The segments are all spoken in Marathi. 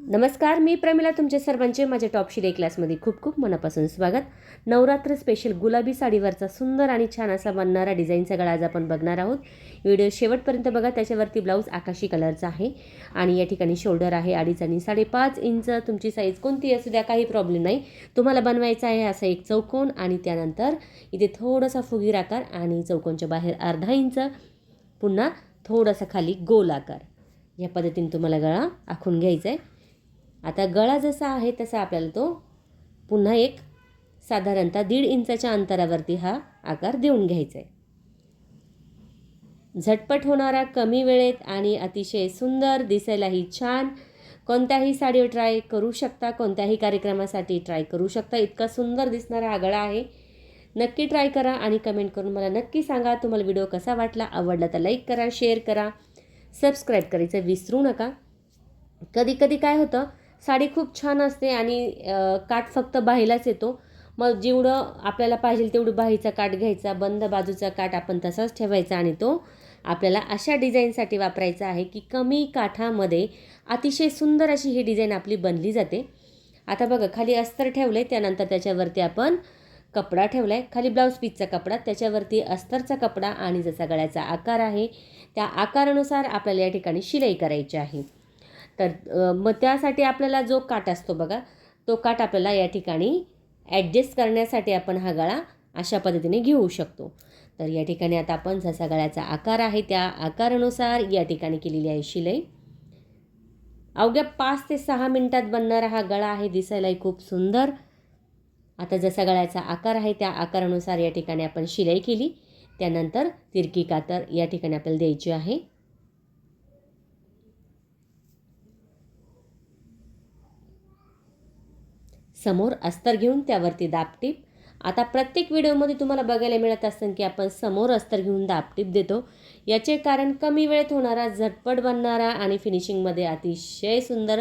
नमस्कार मी प्रमिला तुमचे सर्वांचे माझ्या टॉप शिले क्लासमध्ये खूप खूप मनापासून स्वागत. नवरात्र स्पेशल गुलाबी साडीवरचा सुंदर आणि छान असा बनणारा डिझाईनचा गळा आज आपण बघणार आहोत. व्हिडिओ शेवटपर्यंत बघा त्याच्यावरती ब्लाऊज आकाशी कलरचा आहे आणि या ठिकाणी शोल्डर आहे अडीच आणि साडेपाच इंच. तुमची साईज कोणती असू द्या काही प्रॉब्लेम नाही. तुम्हाला बनवायचा आहे असा एक चौकोन आणि त्यानंतर इथे थोडासा फुगीर आकार आणि चौकोनच्या बाहेर अर्धा इंच. पुन्हा थोडासा खाली गोल आकार. या पद्धतीने तुम्हाला गळा आखून घ्यायचा आहे. आता गळा जसा आहे तसा आपल्याला तो पुन्हा एक साधारणतः दीड इंचाच्या अंतरावरती हा आकार देऊन घ्यायचा आहे झटपट होणारा कमी वेळेत आणि अतिशय सुंदर दिसायलाही छान कोणत्याही साडीवर ट्राय करू शकता कोणत्याही कार्यक्रमासाठी ट्राय करू शकता. इतका सुंदर दिसणारा हा गळा आहे. नक्की ट्राय करा आणि कमेंट करून मला नक्की सांगा तुम्हाला व्हिडिओ कसा वाटला. आवडला तर लाईक करा शेअर करा. सबस्क्राईब करायचं विसरू नका. कधी कधी काय होतं साडी खूप छान असते आणि काठ फक्त बाहीलाच येतो. मग जेवढं आपल्याला पाहिजे तेवढं बाहीचा काठ घ्यायचा बंद बाजूचा काठ आपण तसाच ठेवायचा आणि तो आपल्याला अशा डिझाईनसाठी वापरायचा आहे की कमी काठामध्ये अतिशय सुंदर अशी ही डिझाईन आपली बनली जाते. आता बघा खाली अस्तर ठेवलं आहे त्यानंतर त्याच्यावरती आपण कपडा ठेवला आहे खाली ब्लाऊज पीसचा कपडा त्याच्यावरती अस्तरचा कपडा आणि जसा गळ्याचा आकार आहे त्या आकारानुसार आपल्याला या ठिकाणी शिलाई करायची आहे. तर मग त्यासाठी आपल्याला जो काट असतो बघा तो काट आपल्याला या ठिकाणी ॲडजस्ट करण्यासाठी आपण हा गळा अशा पद्धतीने घेऊ शकतो. तर या ठिकाणी आता आपण जसा गळ्याचा आकार आहे त्या आकारानुसार या ठिकाणी केलेली आहे शिलाई. अवघ्या पाच ते सहा मिनटात बनणारा हा गळा आहे दिसायलाही खूप सुंदर. आता जसा गळ्याचा आकार आहे त्या आकारानुसार या ठिकाणी आपण शिलाई केली. त्यानंतर तिरकी कातर या ठिकाणी आपल्याला द्यायची आहे. समोर अस्तर घेऊन त्यावरती दापटीप आता प्रत्येक व्हिडिओमध्ये तुम्हाला बघायला मिळत असतं की आपण समोर अस्तर घेऊन दापटीप देतो. याचे कारण कमी वेळेत होणारा झटपट बनणारा आणि फिनिशिंगमध्ये अतिशय सुंदर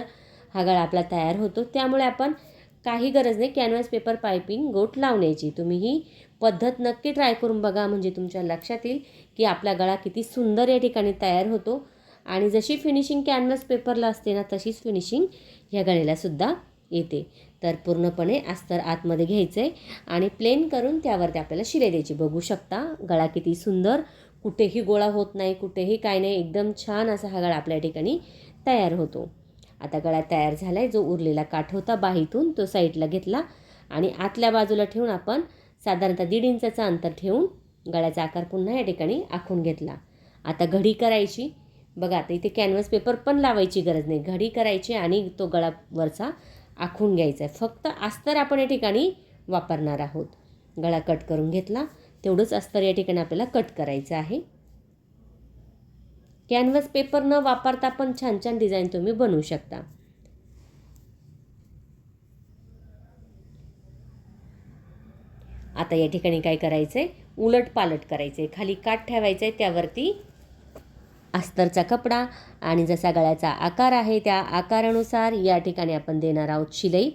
हा गळा आपला तयार होतो. त्यामुळे आपण काही गरज नाही कॅनव्हास पेपर पायपिंग गोट लावण्याची. तुम्ही ही पद्धत नक्की ट्राय करून बघा. म्हणजे तुमच्या लक्षात येईल की आपला गळा किती सुंदर या ठिकाणी तयार होतो. आणि जशी फिनिशिंग कॅनव्हास पेपरला असते ना तशीच फिनिशिंग ह्या गळेलासुद्धा येते. तर पूर्णपणे अस्तर आतमध्ये घ्यायचं आहे आणि प्लेन करून त्यावरती आपल्याला शिलाई द्यायची. बघू शकता गळा किती सुंदर. कुठेही गोळा होत नाही कुठेही काय नाही. एकदम छान असा हा गळा आपल्या ठिकाणी तयार होतो. आता गळा तयार झाला आहे जो उरलेला काठ होता बाहीतून तो साईडला घेतला आणि आतल्या बाजूला ठेवून आपण साधारणतः दीड इंचाचं अंतर ठेवून गळ्याचा आकार पुन्हा या ठिकाणी आखून घेतला. आता घडी करायची. बघा आता इथे कॅनव्हस पेपर पण लावायची गरज नाही. घडी करायची आणि तो गळा वरचा आखून घ्यायचं आहे फक्त अस्तर आपण या ठिकाणी वापरणार आहोत. गळा कट करून घेतला. तेवढंच अस्तर या ठिकाणी आपल्याला कट करायचं आहे. कॅनव्हस पेपर न वापरता पण छान छान डिझाईन तुम्ही बनवू शकता. आता या ठिकाणी काय करायचं आहे उलट पालट करायचं आहे खाली काठ ठेवायचं आहे त्यावरती अस्तरचा कपडा आणि जसा गळ्याचा आकार आहे त्या आकारानुसार या ठिकाणी आपण देणार आहोत शिलाई.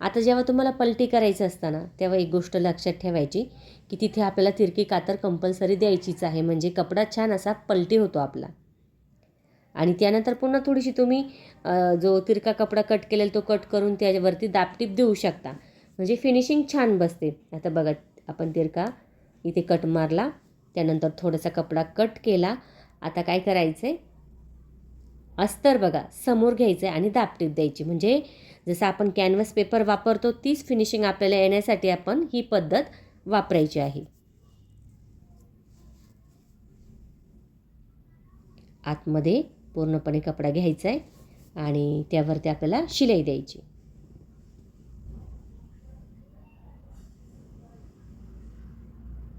आता जेव्हा तुम्हाला पलटी करायचं असताना तेव्हा एक गोष्ट लक्षात ठेवायची की तिथे आपल्याला तिरकी कातर कंपल्सरी द्यायचीच आहे म्हणजे कपडा छान असा पलटी होतो आपला. आणि त्यानंतर पुन्हा थोडीशी तुम्ही जो तिरका कपडा कट केलेला तो कट करून त्याच्यावरती दापटीप देऊ शकता. म्हणजे फिनिशिंग छान बसते. आता बघा आपण तिरका इथे कट मारला त्यानंतर थोडासा कपडा कट केला आता काय करायचं आहे अस्तर बघा समोर घ्यायचं आहे आणि दापटीप द्यायची. म्हणजे जसं आपण कॅनव्हस पेपर वापरतो तीच फिनिशिंग आपल्याला येण्यासाठी आपण ही पद्धत वापरायची आहे. आतमध्ये पूर्णपणे कपडा घ्यायचा आहे आणि त्यावरती आपल्याला शिलाई द्यायची.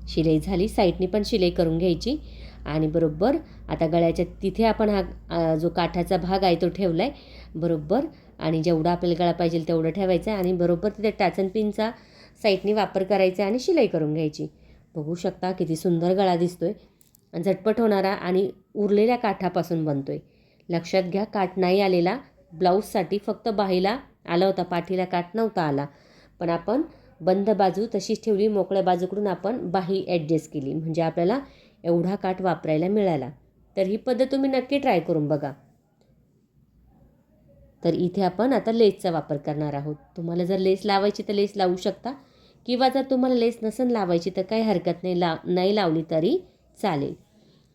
शिलाई झाली साईडनी पण शिलाई करून घ्यायची. आणि बरोबर आता गळ्याच्या तिथे आपण हा जो काठाचा भाग आहे तो ठेवला आहे बरोबर. आणि जेवढा आपल्याला गळा पाहिजे तेवढं ठेवायचं आहे आणि बरोबर तिथे टाचन पिनचा साईटने वापर करायचा आणि शिलाई करून घ्यायची. बघू शकता किती सुंदर गळा दिसतो आणि झटपट होणारा आणि उरलेल्या काठापासून बनतो आहे लक्षात घ्या काठ नाही आलेला. ब्लाऊजसाठी फक्त बाहीला आला होता पाठीला काठ नव्हता आला. पण आपण बंद बाजू तशीच ठेवली मोकळ्या बाजूकडून आपण बाही ॲडजस्ट केली. म्हणजे आपल्याला एवढा काठ वापरायला मिळाला. तर ही पद्धत तुम्ही नक्की ट्राय करून बघा. तर इथे आपण आता लेसचा वापर करणार आहोत. तुम्हाला जर लेस लावायची तर लेस लावू शकता. किंवा जर तुम्हाला लेस नसेल लावायची तर काही हरकत नाही ला नाही लावली तरी चालेल.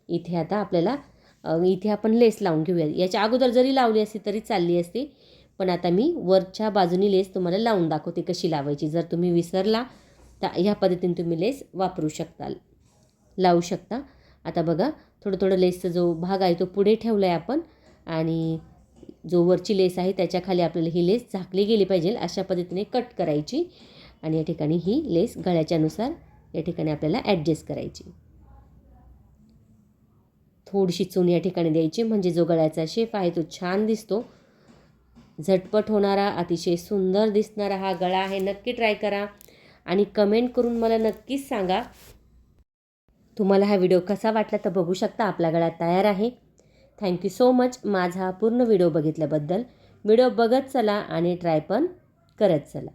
इथे आता आपल्याला इथे आपण लेस लावून घेऊया. याच्या अगोदर जरी लावली असती तरी चालली असती. पण आता मी वरच्या बाजूनी लेस तुम्हाला लावून दाखवते कशी लावायची. जर तुम्ही विसरला तर ह्या पद्धतीने तुम्ही लेस वापरू शकता लावू शकता. आता बघा थोडं थोडं लेसचा जो भाग आहे तो पुढे ठेवला आहे आपण. आणि जो वरची लेस आहे त्याच्याखाली आपल्याला ही लेस झाकली गेली पाहिजे अशा पद्धतीने कट करायची. आणि या ठिकाणी ही लेस गळ्याच्यानुसार या ठिकाणी आपल्याला ॲडजस्ट करायची. थोडीशी चून या ठिकाणी द्यायची म्हणजे जो गळ्याचा शेप आहे तो छान दिसतो. झटपट होणारा अतिशय सुंदर दिसणारा हा गळा आहे नक्की ट्राय करा. आणि कमेंट करून मला नक्कीच सांगा तुम्हाला हा व्हिडिओ कसा वाटला तर बघू शकता आपला गळा तयार आहे. थँक्यू सो मच माझा पूर्ण व्हिडिओ बघितल्याबद्दल. व्हिडिओ बघत चला आणि ट्राय पण करत चला.